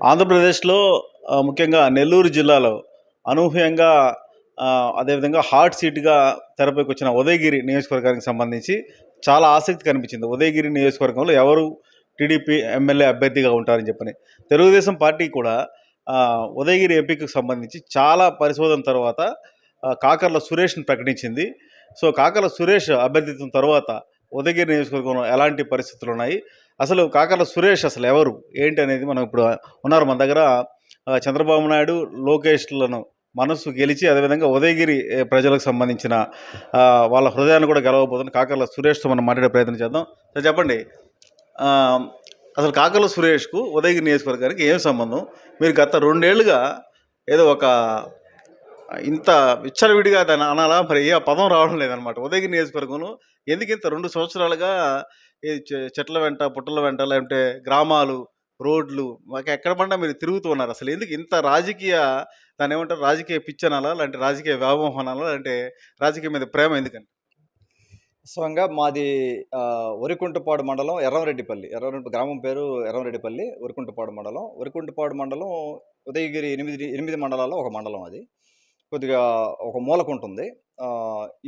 ఆంధ్రప్రదేశ్లో ముఖ్యంగా నెల్లూరు జిల్లాలో అనూహ్యంగా అదేవిధంగా హాట్ సీట్గా తెరపైకి వచ్చిన ఉదయగిరి నియోజకవర్గానికి సంబంధించి చాలా ఆసక్తి కనిపించింది. ఉదయగిరి నియోజకవర్గంలో ఎవరు టీడీపీ ఎమ్మెల్యే అభ్యర్థిగా ఉంటారని చెప్పని. తెలుగుదేశం పార్టీ కూడా ఉదయగిరి ఎంపీకి సంబంధించి చాలా పరిశోధన తర్వాత కాకర్ల సురేష్ని ప్రకటించింది. సో కాకర్ల సురేష్ అభ్యర్థిత్వం తర్వాత ఉదయగిరి నియోజకవర్గంలో ఎలాంటి పరిస్థితులు ఉన్నాయి అసలు కాకర్ల సురేష్ అసలు ఎవరు? ఏంటి అనేది మనం ఇప్పుడు ఉన్నారు మన దగ్గర చంద్రబాబు నాయుడు లోకేష్లను మనసు గెలిచి అదేవిధంగా ఉదయగిరి ప్రజలకు సంబంధించిన వాళ్ళ హృదయాన్ని కూడా గెలవబోతున్న కాకర్ల సురేష్తో మనం మాట్లాడే ప్రయత్నం చేద్దాం. సరే చెప్పండి అసలు కాకర్ల సురేష్కు ఉదయగిరి నియోజకవర్గానికి ఏం సంబంధం? మీరు గత రెండేళ్ళుగా ఏదో ఒక ఇంత విచ్చలవిడిగా దాన్ని అనాలా? మరి ఏ పదం రావడం లేదనమాట ఉదయగిరి నియోజకవర్గంలో ఎందుకు ఇంత రెండు సంవత్సరాలుగా చెట్ల వెంట పుట్టల వెంట లేదంటే గ్రామాలు రోడ్లు మాకు ఎక్కడ పడినా మీరు తిరుగుతూ ఉన్నారు. అసలు ఎందుకు ఇంత రాజకీయ దాని ఏమంటారు రాజకీయ పిచ్చనాలా లేదంటే రాజకీయ వ్యామోహనాలా లేదంటే రాజకీయం మీద ప్రేమ ఎందుకని? వాస్తవంగా మాది ఆ, వరికుంటపాడు మండలం ఎర్రంరెడ్డిపల్లి ఎర్రంరెడ్డి గ్రామం పేరు ఎర్రంరెడ్డిపల్లి వరికుంటపాడు మండలం. వరికుంటపాడు మండలం ఉదయగిరి ఎనిమిది ఎనిమిది మండలాల్లో ఒక మండలం అది. కొద్దిగా ఒక మూలకు ఉంటుంది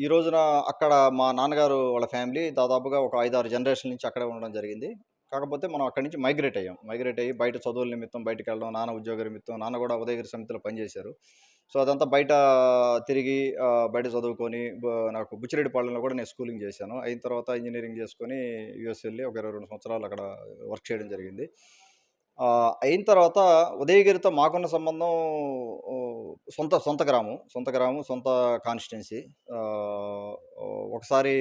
ఈ రోజున అక్కడ మా నాన్నగారు వాళ్ళ ఫ్యామిలీ దాదాపుగా ఒక ఐదారు జనరేషన్ నుంచి అక్కడే ఉండడం జరిగింది. కాకపోతే మనం అక్కడి నుంచి మైగ్రేట్ అయ్యాం. మైగ్రేట్ అయ్యి బయట చదువుల నిమిత్తం బయటకు వెళ్ళడం నాన్న ఉద్యోగ నిమిత్తం నాన్న కూడా ఉదయగిరి సమితిలో పనిచేశారు. సో అదంతా బయట తిరిగి బయట చదువుకొని నాకు బుచ్చిరెడ్డిపాళెంలో కూడా నేను స్కూలింగ్ చేశాను. అయిన తర్వాత ఇంజనీరింగ్ చేసుకొని యూఎస్ వెళ్ళి ఒక ఇరవై రెండు సంవత్సరాలు అక్కడ వర్క్ చేయడం జరిగింది. అయిన తర్వాత ఉదయగిరితో మాకున్న సంబంధం సొంత సొంత గ్రామం సొంత గ్రామం సొంత కాన్స్టిట్యున్సీ. ఒకసారి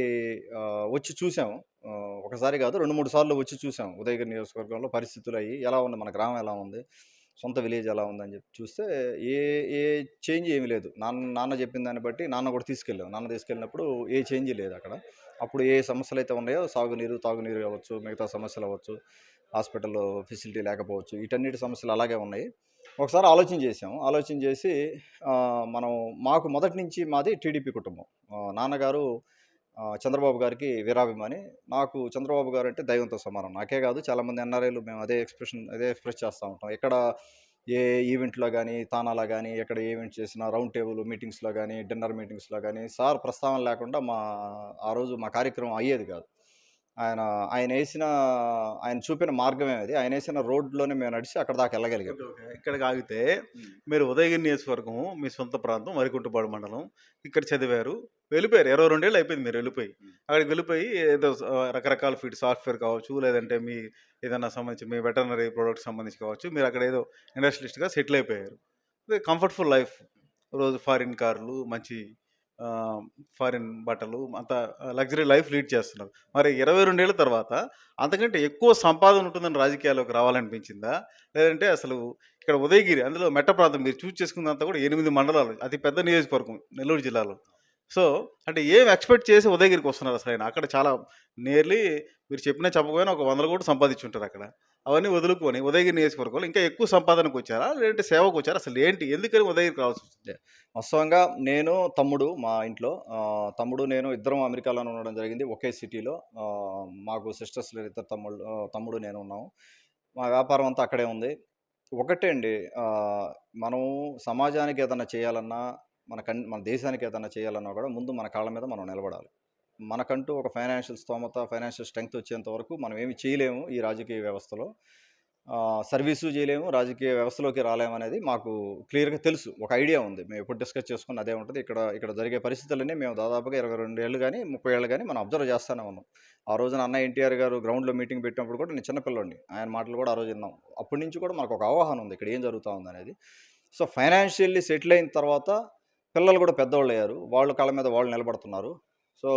వచ్చి చూసాము ఒకసారి కాదు రెండు మూడు సార్లు వచ్చి చూసాము ఉదయగిరి నియోజకవర్గంలో పరిస్థితులు అయ్యి ఎలా ఉంది మన గ్రామం ఎలా ఉంది సొంత విలేజ్ ఎలా ఉందని చెప్పి చూస్తే ఏ ఏ చేంజ్ ఏమీ లేదు. నాన్న నాన్న చెప్పిన దాన్ని బట్టి నాన్న కూడా తీసుకెళ్ళాం. నాన్న తీసుకెళ్ళినప్పుడు ఏ చేంజ్ లేదు అక్కడ. అప్పుడు ఏ సమస్యలు అయితే ఉన్నాయో సాగునీరు తాగునీరు అవ్వచ్చు మిగతా సమస్యలు హాస్పిటల్ హాస్పిటల్లో ఫెసిలిటీ లేకపోవచ్చు వీటన్నిటి సమస్యలు అలాగే ఉన్నాయి. ఒకసారి ఆలోచన చేసాము ఆలోచన చేసి మనం మాకు మొదటి నుంచి మాది టీడీపీ కుటుంబం. నాన్నగారు చంద్రబాబు గారికి వీరాభిమాని. నాకు చంద్రబాబు గారు అంటే దైవంతో సమానం. నాకే కాదు చాలామంది ఎన్ఆర్ఐలు మేము అదే ఎక్స్ప్రెషన్ అదే ఎక్స్ప్రెస్ చేస్తూ ఉంటాం. ఎక్కడ ఏ ఈవెంట్లో కానీ తానాలో కానీ ఎక్కడ ఈవెంట్ చేసినా రౌండ్ టేబుల్ మీటింగ్స్లో కానీ డిన్నర్ మీటింగ్స్లో కానీ సార్ ప్రస్తావన లేకుండా మా ఆ రోజు మా కార్యక్రమం అయ్యేది కాదు. ఆయన ఆయన వేసిన ఆయన చూపిన మార్గమే అది. ఆయన వేసిన రోడ్లోనే మేము నడిచి అక్కడ దాకా వెళ్ళగలిగాం. ఇక్కడికి ఆగితే మీరు ఉదయగిరి నియోజకవర్గం మీ సొంత ప్రాంతం వరికుంటపాడు మండలం ఇక్కడ చదివారు వెళ్ళిపోయారు. ఇరవై రెండేళ్ళు అయిపోయింది మీరు వెళ్ళిపోయి. అక్కడికి వెళ్ళిపోయి ఏదో రకరకాల ఫీడ్ సాఫ్ట్వేర్ కావచ్చు లేదంటే మీ ఏదైనా సంబంధించి మీ వెటర్నరీ ప్రోడక్ట్ సంబంధించి కావచ్చు మీరు అక్కడ ఏదో ఇండస్ట్రియలిస్ట్గా సెటిల్ అయిపోయారు. Comfortful life. రోజు ఫారిన్ కార్లు మంచి ఫారిన్ బట్టలు అంత లగ్జరీ లైఫ్ లీడ్ చేస్తున్నారు. మరి ఇరవై రెండేళ్ళ తర్వాత అంతకంటే ఎక్కువ సంపాదన ఉంటుందని రాజకీయాల్లోకి రావాలనిపించిందా? లేదంటే అసలు ఇక్కడ ఉదయగిరి అందులో మెట్ట ప్రాంతం మీరు చూస్ చేసుకున్నంత కూడా ఎనిమిది మండలాలు అతి పెద్ద నియోజకవర్గం నెల్లూరు జిల్లాలో. సో అంటే ఏం ఎక్స్పెక్ట్ చేసి ఉదయగిరికి వస్తున్నారు అసలు ఆయన అక్కడ చాలా నియర్లీ మీరు చెప్పినా చెప్పకపోయినా ఒక వందలు కూడా సంపాదించుంటారు అక్కడ. అవన్నీ వదులుకొని ఉదయగిరి నియోజకవర్గంలో ఇంకా ఎక్కువ సంపాదనకు వచ్చారా? లేదంటే సేవకు వచ్చారా? అసలు ఏంటి? ఎందుకని ఉదయగిరికి రావాల్సి వచ్చింది? వాస్తవంగా నేను తమ్ముడు మా ఇంట్లో తమ్ముడు నేను ఇద్దరం అమెరికాలోనే ఉండడం జరిగింది. ఒకే సిటీలో. మాకు సిస్టర్స్ లేరు ఇద్దరు తమ్ముడు తమ్ముడు నేను ఉన్నాము. మా వ్యాపారం అంతా అక్కడే ఉంది. ఒకటే అండి మనము సమాజానికి ఏదైనా చేయాలన్నా మన కన్ మన దేశానికి ఏదైనా చేయాలన్నా కూడా ముందు మన కాళ్ళ మీద మనం నిలబడాలి. మనకంటూ ఒక ఫైనాన్షియల్ స్తోమత ఫైనాన్షియల్ స్ట్రెంగ్త్ వచ్చేంత వరకు మనం ఏమి చేయలేము ఈ రాజకీయ వ్యవస్థలో. సర్వీసు చేయలేము రాజకీయ వ్యవస్థలోకి రాలేము అనేది మాకు క్లియర్గా తెలుసు. ఒక ఐడియా ఉంది. మేము ఎప్పుడు డిస్కస్ చేసుకుని అదే ఉంటుంది. ఇక్కడ ఇక్కడ జరిగే పరిస్థితులన్నీ మేము దాదాపుగా ఇరవై రెండు ఏళ్ళు కానీ ముప్పై ఏళ్ళు కానీ మనం అబ్జర్వ్ చేస్తూనే ఉన్నాం. ఆ రోజున అన్న ఎన్టీఆర్ గారు గ్రౌండ్లో మీటింగ్ పెట్టినప్పుడు కూడా నేను చిన్నపిల్లండి ఆయన మాటలు కూడా ఆ రోజు విన్నాం. అప్పటి నుంచి కూడా మనకు ఒక అవగాహన ఉంది. ఇక్కడ ఏం జరుగుతూ ఉంది అనేది. సో ఫైనాన్షియల్లీ సెటిల్ అయిన తర్వాత పిల్లలు కూడా పెద్దవాళ్ళు అయ్యారు. వాళ్ళు కాళ్ళ మీద వాళ్ళు నిలబడుతున్నారు. సో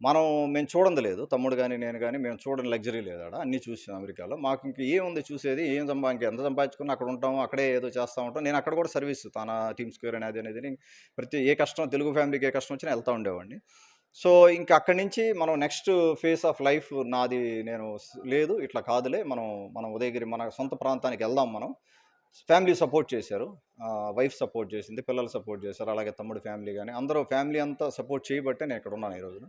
మనం మేము చూడంది లేదు. తమ్ముడు కానీ నేను కానీ మేము చూడని లగ్జరీ లేదు ఆడ. అన్నీ చూసాం అమెరికాలో. మాకు ఇంక ఏముంది చూసేది? ఏం సంపా ఇంక ఎంత సంపాదించుకున్నా అక్కడ ఉంటాము అక్కడే ఏదో చేస్తూ ఉంటాం. నేను అక్కడ కూడా సర్వీస్ తన టీమ్ స్క్వేర్ అనేది అనేది నేను ప్రతి ఏ కష్టం తెలుగు ఫ్యామిలీకి ఏ కష్టం వచ్చినా వెళ్తూ ఉండేవాడిని. సో ఇంకా అక్కడి నుంచి మనం నెక్స్ట్ ఫేస్ ఆఫ్ లైఫ్ నాది నేను లేదు ఇట్లా కాదులే. మనం మనం ఉదయగిరి మన సొంత ప్రాంతానికి వెళ్దాం మనం. ఫ్యామిలీ సపోర్ట్ చేశారు. వైఫ్ సపోర్ట్ చేసింది పిల్లలు సపోర్ట్ చేశారు అలాగే తమ్ముడు ఫ్యామిలీ కానీ అందరూ ఫ్యామిలీ అంతా సపోర్ట్ చేయబట్టే నేను ఇక్కడ ఉన్నాను ఈ రోజున.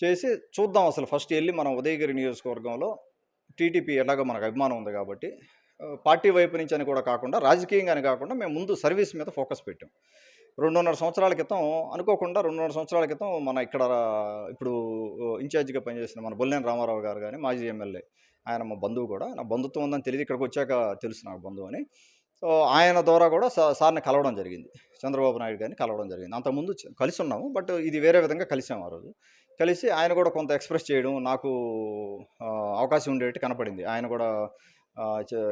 చేసి చూద్దాం అసలు ఫస్ట్ వెళ్ళి మనం ఉదయగిరి నియోజకవర్గంలో టీడీపీ ఎలాగో మనకు అభిమానం ఉంది కాబట్టి పార్టీ వైపు నుంచి అని కూడా కాకుండా రాజకీయంగా అని కాకుండా మేము ముందు సర్వీస్ మీద ఫోకస్ పెట్టాం. రెండున్నర సంవత్సరాల క్రితం అనుకోకుండా రెండున్నర సంవత్సరాల క్రితం మన ఇక్కడ ఇప్పుడు ఇన్ఛార్జిగా పనిచేసిన మన బొల్లేని రామారావు గారు కానీ మాజీ ఎమ్మెల్యే ఆయన మా బంధువు కూడా నా బంధుత్వం ఉందని తెలియదు ఇక్కడికి వచ్చాక తెలుసు నాకు బంధువు అని. సో ఆయన ద్వారా కూడా సార్ని కలవడం జరిగింది చంద్రబాబు నాయుడు గారిని కలవడం జరిగింది. అంతకుముందు కలిసి ఉన్నాము బట్ ఇది వేరే విధంగా కలిసాము ఆ రోజు. కలిసి ఆయన కూడా కొంత ఎక్స్ప్రెస్ చేయడం నాకు అవకాశం ఉండేట్టు కనపడింది. ఆయన కూడా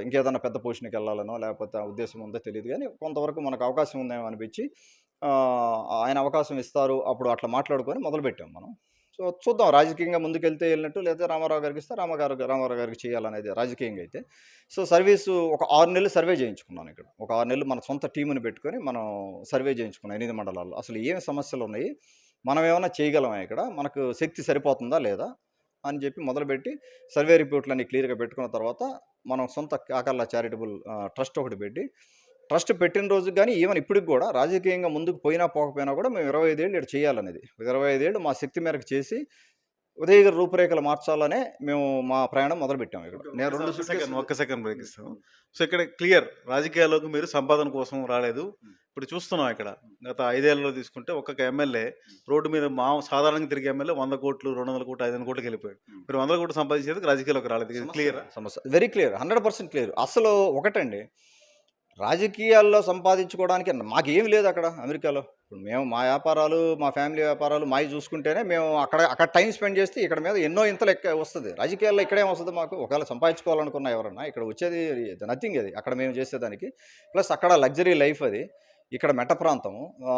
ఇంకేదన్నా పెద్ద పొజిషన్కి వెళ్ళాలనో లేకపోతే ఉద్దేశం ఉందో తెలియదు కానీ కొంతవరకు మనకు అవకాశం ఉందేమో అనిపించి ఆయన అవకాశం ఇస్తారు అప్పుడు అట్లా మాట్లాడుకొని మొదలుపెట్టాం మనం. సో చూద్దాం రాజకీయంగా ముందుకెళ్తే వెళ్ళినట్టు లేదా రామారావు గారికి ఇస్తే రామగారు రామారావు గారికి చేయాలనేది రాజకీయంగా అయితే. సో సర్వీసు ఒక ఆరు నెలలు సర్వే చేయించుకున్నాను ఇక్కడ. ఒక ఆరు నెలలు మన సొంత టీముని పెట్టుకొని మనం సర్వే చేయించుకున్నాం ఎనిమిది మండలాల్లో. అసలు ఏమి సమస్యలు ఉన్నాయి? మనం ఏమైనా చేయగలమా ఇక్కడ? మనకు శక్తి సరిపోతుందా లేదా? అని చెప్పి మొదలుపెట్టి సర్వే రిపోర్ట్లన్నీ క్లియర్గా పెట్టుకున్న తర్వాత మనం సొంత కాకర్ల చారిటబుల్ ట్రస్ట్ ఒకటి పెట్టి ట్రస్ట్ పెట్టిన రోజు కానీ ఈవెన్ ఇప్పటికి కూడా రాజకీయంగా ముందుకు పోయినా పోకపోయినా కూడా మేము ఇరవై ఐదేళ్ళు ఇక్కడ చేయాలనేది. ఇరవై ఐదేళ్ళు మా శక్తి మేరకు చేసి ఉదయ గారి రూపురేఖలు మార్చాలనే మేము మా ప్రయాణం మొదలుపెట్టాం ఇక్కడ. నేను రెండు సెకండ్ ఒక్క సెకండ్ బ్రేక్ ఇస్తాం సో ఇక్కడ క్లియర్ రాజకీయాల్లోకి మీరు సంపాదన కోసం రాలేదు. ఇప్పుడు చూస్తున్నాం ఇక్కడ. గత ఐదేళ్ళలో తీసుకుంటే ఒక్కొక్క ఎమ్మెల్యే రోడ్డు మీద మా సాధారణంగా తిరిగే ఎమ్మెల్యే వంద కోట్లు రెండు వందల కోట్లు ఐదు వందల కోట్లకి వెళ్ళిపోయాడు. మీరు వందల కోట్లు సంపాదించేందుకు రాజకీయాల్లోకి రాలేదు. క్లియర్? సమస్య. Very clear hundred percent clear అసలు ఒకటండి రాజకీయాల్లో సంపాదించుకోవడానికి మాకు ఏమి లేదు అక్కడ అమెరికాలో. ఇప్పుడు మేము మా వ్యాపారాలు మా ఫ్యామిలీ వ్యాపారాలు మావి చూసుకుంటేనే మేము అక్కడ అక్కడ టైం స్పెండ్ చేస్తే ఇక్కడ మీద ఎన్నో ఇంతలు ఎక్క వస్తుంది. రాజకీయాల్లో ఇక్కడేం వస్తుంది మాకు. ఒకవేళ సంపాదించుకోవాలనుకున్న ఎవరన్నా ఇక్కడ వచ్చేది నథింగ్ అది. అక్కడ మేము చేసేదానికి. ప్లస్ అక్కడ లగ్జరీ లైఫ్ అది. ఇక్కడ మెట్ట ప్రాంతము ఆ,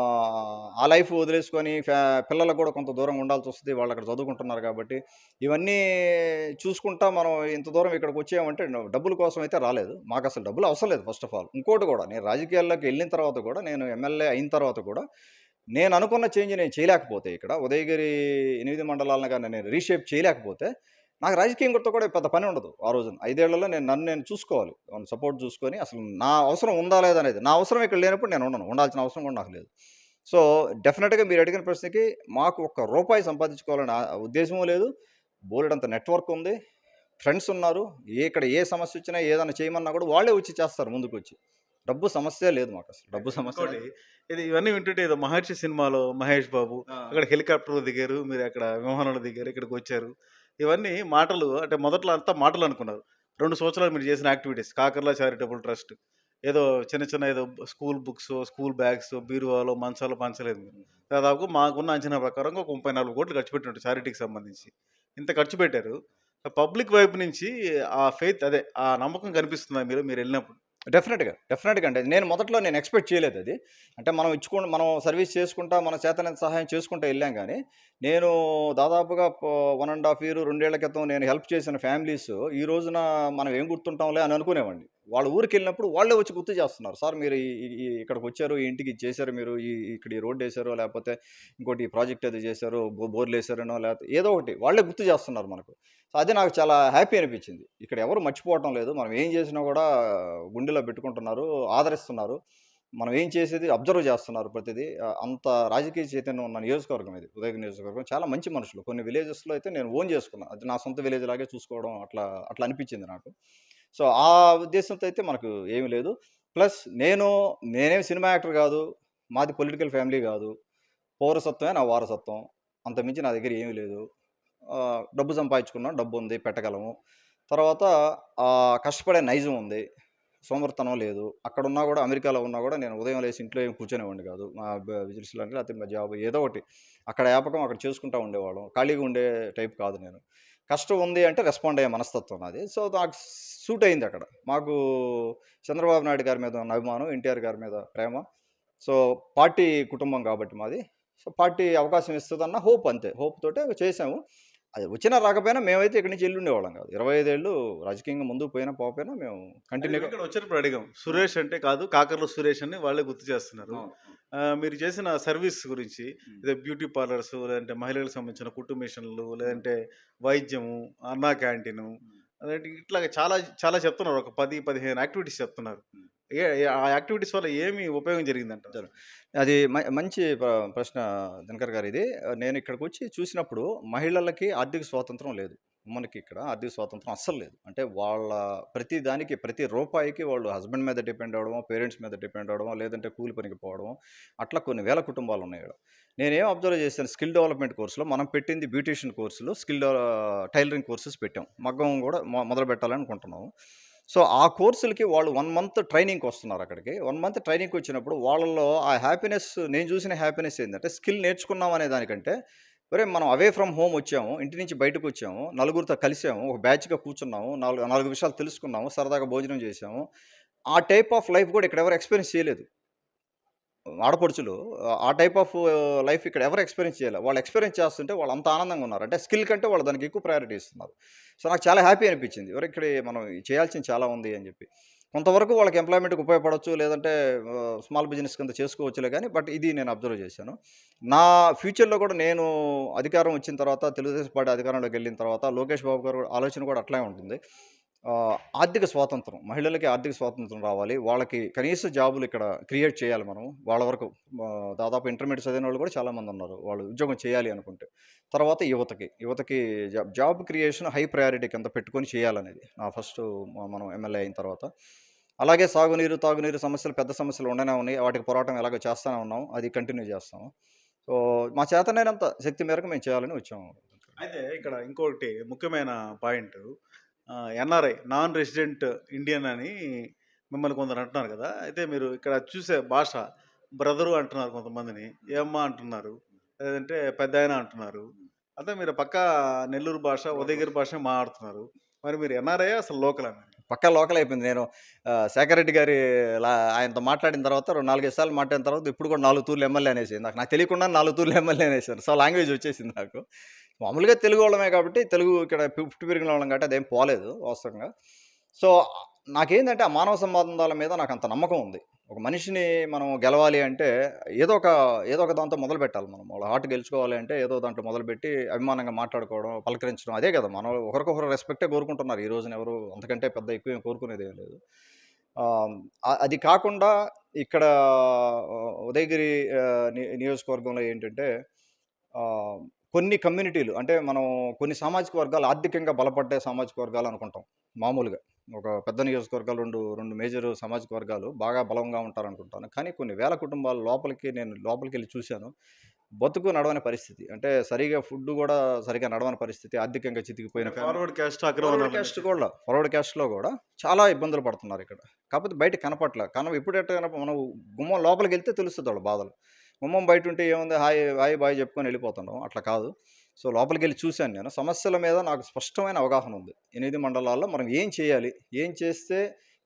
లైఫ్ వదిలేసుకొని ఫ్యా పిల్లలకు కూడా కొంత దూరం ఉండాల్సి వస్తుంది. వాళ్ళు అక్కడ చదువుకుంటున్నారు కాబట్టి. ఇవన్నీ చూసుకుంటా మనం ఇంత దూరం ఇక్కడికి వచ్చామంటే డబ్బుల కోసం అయితే రాలేదు. మాకు అసలు డబ్బులు అవసరం లేదు ఫస్ట్ ఆఫ్ ఆల్. ఇంకోటి కూడా నేను రాజకీయాల్లోకి వెళ్ళిన తర్వాత కూడా నేను ఎమ్మెల్యే అయిన తర్వాత కూడా నేను అనుకున్న చేంజ్ నేను చేయలేకపోతే ఇక్కడ ఉదయగిరి ఎనిమిది మండలాలను కానీ నేను రీషేప్ చేయలేకపోతే నాకు రాజకీయం గుర్తు కూడా పెద్ద పని ఉండదు ఆ రోజున. ఐదేళ్ళలో నేను నన్ను నేను చూసుకోవాలి. సపోర్ట్ చూసుకొని అసలు నా అవసరం ఉందా లేదా అనేది. నా అవసరం ఇక్కడ లేనప్పుడు నేను ఉండను. ఉండాల్సిన అవసరం కూడా నాకు లేదు. సో డెఫినెట్గా మీరు అడిగిన ప్రశ్నకి మాకు ఒక్క రూపాయి సంపాదించుకోవాలని ఉద్దేశమూ లేదు. బోలెడంత నెట్వర్క్ ఉంది. ఫ్రెండ్స్ ఉన్నారు. ఏ ఇక్కడ ఏ సమస్య వచ్చినా ఏదైనా చేయమన్నా కూడా వాళ్ళే వచ్చి చేస్తారు ముందుకు వచ్చి డబ్బు సమస్య లేదు మాకు అసలు. డబ్బు సమస్య ఇది ఇవన్నీ వింటుంటే ఏదో మహర్షి సినిమాలో మహేష్ బాబు అక్కడ హెలికాప్టర్ దిగారు. మీరు అక్కడ విమానంలో దిగారు. ఇక్కడికి వచ్చారు. ఇవన్నీ మాటలు అంటే మొదట్లో అంతా మాటలు అనుకున్నారు. రెండు సంవత్సరాలు మీరు చేసిన యాక్టివిటీస్ కాకర్లా చారిటబుల్ ట్రస్ట్ ఏదో చిన్న చిన్న ఏదో స్కూల్ బుక్స్ స్కూల్ బ్యాగ్స్ బీరువాలో మంచాలు పంచలేదు. మీరు దాదాపు మాకున్న అంచనా ప్రకారం ఒక ముప్పై నాలుగు కోట్లు ఖర్చు పెట్టినట్టు చారిటీకి సంబంధించి. ఇంత ఖర్చు పెట్టారు. పబ్లిక్ వైపు నుంచి ఆ ఫెయిత్ అదే ఆ నమ్మకం కనిపిస్తుందా మీరు మీరు వెళ్ళినప్పుడు? డెఫినెట్గా డెఫినెట్గా అంటే నేను మొదట్లో నేను ఎక్స్పెక్ట్ చేయలేదు అది. అంటే మనం ఇచ్చుకుంటూ మనం సర్వీస్ చేసుకుంటా మన చేతనంత సహాయం చేసుకుంటూ వెళ్ళాం కానీ నేను దాదాపుగా వన్ అండ్ హాఫ్ ఇయర్ రెండేళ్ళ క్రితం నేను హెల్ప్ చేసిన ఫ్యామిలీస్ ఈ రోజున మనం ఏం గుర్తుంటాంలే అని అనుకునేవాడిని. వాళ్ళ ఊరికి వెళ్ళినప్పుడు వాళ్ళే వచ్చి గుర్తు చేస్తున్నారు. సార్ మీరు ఈ- ఇక్కడికి వచ్చారు ఈ ఇంటికి చేశారు మీరు ఈ ఇక్కడ ఈ రోడ్డు వేశారో లేకపోతే ఇంకోటి ఈ ప్రాజెక్ట్ అది చేశారు బో- బోర్లు వేశారనో లేకపోతే ఏదో ఒకటి. వాళ్ళే గుర్తు చేస్తున్నారు మనకు. సో అది నాకు చాలా హ్యాపీ అనిపించింది. ఇక్కడ ఎవరు మర్చిపోవటం లేదు. మనం ఏం చేసినా కూడా గుండెలో పెట్టుకుంటున్నారు ఆదరిస్తున్నారు. మనం ఏం చేసేది అబ్జర్వ్ చేస్తున్నారు ప్రతిదీ. అంత రాజకీయ చైతన్యం ఉన్న నియోజకవర్గం ఇది ఉదయ నియోజకవర్గం. చాలా మంచి మనుషులు. కొన్ని విలేజెస్లో అయితే నేను ఓన్ చేసుకున్నాను అది నా సొంత విలేజ్ లాగే చూసుకోవడం అట్లా అట్లా అనిపించింది నాకు. సో ఆ ఉద్దేశంతో అయితే మనకు ఏమీ లేదు. ప్లస్ నేను నేనేం సినిమా యాక్టర్ కాదు. మాది పొలిటికల్ ఫ్యామిలీ కాదు. పౌరసత్వమే నా వారసత్వం. అంతమించి నా దగ్గర ఏమీ లేదు. డబ్బు సంపాదించుకున్నాం డబ్బు ఉంది పెట్టగలము. తర్వాత కష్టపడే నైజం ఉంది సోమర్తనం లేదు. అక్కడ ఉన్నా కూడా అమెరికాలో ఉన్నా కూడా నేను ఉదయం లేచి ఇంట్లో ఏం కూర్చొనేవాడిని కాదు. మా బిజినెస్లో అంటే లేకపోతే మా జాబ్ ఏదో ఒకటి. అక్కడ వ్యాపకం అక్కడ చేసుకుంటూ ఉండేవాళ్ళం. ఖాళీగా ఉండే టైప్ కాదు నేను. కష్టం ఉంది అంటే రెస్పాండ్ అయ్యే మనస్తత్వం అది సో నాకు సూట్ అయింది అక్కడ. మాకు చంద్రబాబు నాయుడు గారి మీద ఉన్న అభిమానం ఎన్టీఆర్ గారి మీద ప్రేమ. సో పార్టీ కుటుంబం కాబట్టి మాది. సో పార్టీ అవకాశం ఇస్తుందన్న హోప్ అంతే. హోప్ తోటే చేసాము అది వచ్చినా రాకపోయినా మేమైతే ఇక్కడి నుంచి వెళ్ళి ఉండేవాళ్ళం కాదు. ఇరవై ఐదేళ్ళు రాజకీయంగా ముందుకు పోయినా పోకపోయినా మేము కంటిన్యూగా ఇక్కడ వచ్చినప్పుడు అడిగాం. సురేష్ అంటే కాదు కాకర్ల సురేష్ అని వాళ్ళే గుర్తు చేస్తున్నారు. మీరు చేసిన సర్వీస్ గురించి ఇదే బ్యూటీ పార్లర్స్ లేదంటే మహిళలకు సంబంధించిన కుట్టు మిషన్లు లేదంటే వైద్యము అన్నా క్యాంటీన్ అలాంటి ఇట్లా చాలా చాలా చెప్తున్నారు. ఒక పది పదిహేను యాక్టివిటీస్ చెప్తున్నారు. ఆ యాక్టివిటీస్ వల్ల ఏమి ఉపయోగం జరిగిందంట? అది మ- మంచి ప్ర- ప్రశ్న దినకర్ గారు ఇది నేను ఇక్కడికి వచ్చి చూసినప్పుడు మహిళలకి ఆర్థిక స్వాతంత్రం లేదు. మనకి ఇక్కడ ఆర్థిక స్వాతంత్రం అస్సలు లేదు. అంటే వాళ్ళ ప్రతి దానికి ప్రతి రూపాయికి వాళ్ళు హస్బెండ్ మీద డిపెండ్ అవ్వడమో పేరెంట్స్ మీద డిపెండ్ అవ్వడమో లేదంటే కూలి పనికి పోవడమో అట్లా కొన్ని వేల కుటుంబాలు ఉన్నాయి ఇక్కడ నేనేం అబ్జర్వ్ చేశాను స్కిల్ డెవలప్మెంట్ కోర్సులో మనం పెట్టింది బ్యూటీషియన్ కోర్సులో స్కిల్ టైలరింగ్ కోర్సెస్ పెట్టాం. మగ్గం కూడా మొదలు పెట్టాలనుకుంటున్నాము సో ఆ కోర్సులకి వాళ్ళు వన్ మంత్ ట్రైనింగ్కి వస్తున్నారు అక్కడికి. వన్ మంత్ ట్రైనింగ్కి వచ్చినప్పుడు వాళ్ళలో ఆ హ్యాపీనెస్ నేను చూసిన హ్యాపీనెస్ ఏంటంటే స్కిల్ నేర్చుకున్నాం అనే దానికంటే ఒరే మనం అవే ఫ్రమ్ హోమ్ వచ్చాము ఇంటి నుంచి బయటకు వచ్చాము నలుగురితో కలిసాము ఒక బ్యాచ్గా కూర్చున్నాము నాలుగు నాలుగు విషయాలు తెలుసుకున్నాము సరదాగా భోజనం చేసాము. ఆ టైప్ ఆఫ్ లైఫ్ కూడా ఇక్కడ ఎవరు ఎక్స్పీరియన్స్ చేయలేదు. ఆడపడుచులు ఆ టైప్ ఆఫ్ లైఫ్ ఇక్కడ ఎవరు ఎక్స్పీరియన్స్ చేయాలి. వాళ్ళు ఎక్స్పీరియన్స్ చేస్తుంటే వాళ్ళు అంత ఆనందంగా ఉన్నారు. అంటే స్కిల్ కంటే వాళ్ళు దానికి ఎక్కువ ప్రయారిటీ ఇస్తున్నారు. సో నాకు చాలా హ్యాపీ అనిపించింది. ఎవరు ఇక్కడ మనం చేయాల్సింది చాలా ఉంది అని చెప్పి. కొంతవరకు వాళ్ళకి ఎంప్లాయ్మెంట్కి ఉపయోగపడవచ్చు లేదంటే స్మాల్ బిజినెస్ కింద చేసుకోవచ్చులే కానీ బట్ ఇది నేను అబ్జర్వ్ చేశాను. నా ఫ్యూచర్లో కూడా నేను అధికారం వచ్చిన తర్వాత తెలుగుదేశం పార్టీ అధికారంలోకి వెళ్ళిన తర్వాత లోకేష్ బాబు గారు ఆలోచన కూడా అట్లే ఉంటుంది. ఆర్థిక స్వాతంత్రం మహిళలకి ఆర్థిక స్వాతంత్రం రావాలి. వాళ్ళకి కనీస జాబులు ఇక్కడ క్రియేట్ చేయాలి మనం. వాళ్ళ వరకు దాదాపు ఇంటర్మీడియట్ చదివిన వాళ్ళు కూడా చాలామంది ఉన్నారు. వాళ్ళు ఉద్యోగం చేయాలి అనుకుంటే. తర్వాత యువతకి యువతకి job job creation high priority కింద పెట్టుకొని చేయాలనేది. నా ఫస్ట్ మనం ఎమ్మెల్యే అయిన తర్వాత. అలాగే సాగునీరు తాగునీరు సమస్యలు పెద్ద సమస్యలు ఉండనే ఉన్నాయి. వాటికి పోరాటం ఎలాగో చేస్తూనే ఉన్నాం అది కంటిన్యూ చేస్తాము. సో మా చేతనైనంత శక్తి మేరకు మేము చేయాలని వచ్చాము. అయితే ఇక్కడ ఇంకొకటి ముఖ్యమైన point. NRI non resident Indian అని మిమ్మల్ని కొందరు అంటున్నారు కదా. అయితే మీరు ఇక్కడ చూసే భాష బ్రదరు అంటున్నారు కొంతమందిని ఏమ్మ అంటున్నారు లేదంటే పెద్ద ఆయన అంటున్నారు. అంటే మీరు పక్క నెల్లూరు భాష ఉదయగిరి భాష మాట్లాడుతున్నారు. మరి మీరు ఎన్ఆర్ఐ అసలు లోకల్ అని పక్కా లోకల్ అయిపోయింది. నేను శేఖర్ రెడ్డి గారి ఆయనతో మాట్లాడిన తర్వాత రెండు నాలుగైదు సార్లు మాట్లాడిన తర్వాత ఇప్పుడు కూడా నాలుగు తూర్లు ఎమ్మెల్యే అనేసి నాకు నాకు తెలియకుండా నాలుగు తూర్లు ఎమ్మెల్యే అనేసారు. సో లాంగ్వేజ్ వచ్చేసింది నాకు. మామూలుగా తెలుగు వాళ్ళమే కాబట్టి తెలుగు ఇక్కడ పుట్టి పెరిగిన వాళ్ళం కాబట్టి అదేం పోలేదు వాస్తవంగా. సో నాకేంటంటే ఆ మానవ సంబంధాల మీద నాకు అంత నమ్మకం ఉంది. ఒక మనిషిని మనం గెలవాలి అంటే ఏదో ఒక ఏదో ఒక దాంతో మొదలు పెట్టాలి మనం. వాళ్ళ హార్ట్ గెలుచుకోవాలి అంటే ఏదో దాంట్లో మొదలుపెట్టి అభిమానంగా మాట్లాడుకోవడం పలకరించడం అదే కదా మనం ఒకరికొకరు రెస్పెక్టే కోరుకుంటున్నారు. ఈ రోజున ఎవరు అంతకంటే పెద్ద ఎక్కువ ఏం కోరుకునేది ఏం లేదు. అది కాకుండా ఇక్కడ ఉదయగిరి ని- నియోజకవర్గంలో ఏంటంటే కొన్ని కమ్యూనిటీలు అంటే మనం కొన్ని సామాజిక వర్గాలు ఆర్థికంగా బలపడ్డే సామాజిక వర్గాలు అనుకుంటాం. మామూలుగా ఒక పెద్ద నియోజకవర్గాలు రెండు రెండు మేజర్ సామాజిక వర్గాలు బాగా బలంగా ఉంటారు అనుకుంటాను కానీ కొన్ని వేల కుటుంబాలు లోపలికి నేను లోపలికి వెళ్ళి చూశాను. బతుకు నడవని పరిస్థితి అంటే సరిగా ఫుడ్ కూడా సరిగా నడవని పరిస్థితి ఆర్థికంగా చితికిపోయిన. ఫార్వర్డ్ క్యాస్ట్ ఫార్వర్డ్ క్యాస్ట్ కూడా ఫార్వర్డ్ క్యాస్ట్లో కూడా చాలా ఇబ్బందులు పడుతున్నారు ఇక్కడ. కాకపోతే బయట కనపట్ల కన ఇప్పుడు ఎట్లా కనప మనం గుమ్మం లోపలికి వెళ్తే తెలుస్తుంది వాళ్ళ బాధలు. గుమ్మం బయట ఉంటే ఏముంది? హాయ్ హాయ్ బాయ్ చెప్పుకొని వెళ్ళిపోతున్నాం అట్లా కాదు. సో లోపలికి వెళ్ళి చూశాను నేను. సమస్యల మీద నాకు స్పష్టమైన అవగాహన ఉంది. ఎనిమిది మండలాల్లో మనం ఏం చేయాలి? ఏం చేస్తే